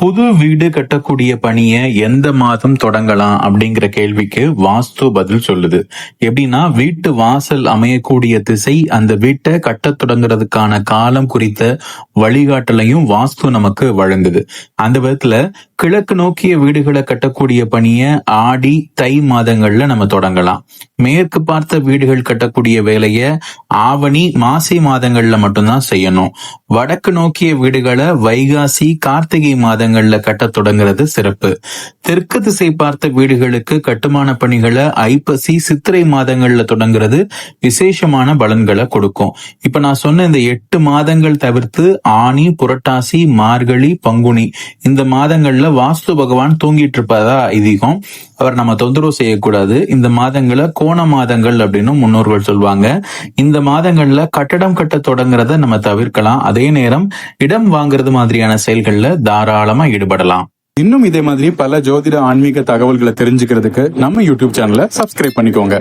புது வீடு கட்டக்கூடிய பணியை எந்த மாதம் தொடங்கலாம் அப்படிங்கிற கேள்விக்கு வாஸ்து பதில் சொல்லுது. எப்படின்னா வீட்டு வாசல் அமையக்கூடிய திசை அந்த வீட்டை கட்டத் தொடங்குறதுக்கான காலம் குறித்த வழிகாட்டலையும் வாஸ்து நமக்கு வழங்குது. அந்த விதத்துல கிழக்கு நோக்கிய வீடுகளை கட்டக்கூடிய பணியை ஆடி தை மாதங்கள்ல நம்ம தொடங்கலாம். மேற்கு பார்த்த வீடுகள் கட்டக்கூடிய வேலையை ஆவணி மாசி மாதங்கள்ல மட்டும்தான் செய்யணும். வடக்கு நோக்கிய வீடுகளை வைகாசி கார்த்திகை மாதங்கள்ல கட்டத் தொடங்குறது சிறப்பு. தெற்கு திசை பார்த்த வீடுகளுக்கு கட்டுமான பணிகளை ஐப்பசி சித்திரை மாதங்கள்ல தொடங்குறது விசேஷமான பலன்களை கொடுக்கும். இப்ப நான் சொன்ன இந்த எட்டு மாதங்கள் தவிர்த்து ஆனி புரட்டாசி மார்கழி பங்குனி இந்த மாதங்கள்ல வாஸ்து பகவான் தூங்கிட்டு இருப்பதா ஐதீகம். அவர் நம்ம தொந்தரவு செய்யக்கூடாது. இந்த மாதங்களை கோண மாதங்கள் அப்படின்னு முன்னோர்கள் சொல்லுவாங்க இந்த மாதங்கள்ல கட்டடம் கட்ட தொடங்குறத நம்ம தவிர்க்கலாம். அதே நேரம் இடம் வாங்குறது மாதிரியான செயல்கள்ல தாராளமா ஈடுபடலாம். இன்னும் இதே மாதிரி பல ஜோதிட ஆன்மீக தகவல்களை தெரிஞ்சுக்கிறதுக்கு நம்ம யூடியூப் சேனலை சப்ஸ்கிரைப் பண்ணிக்கோங்க.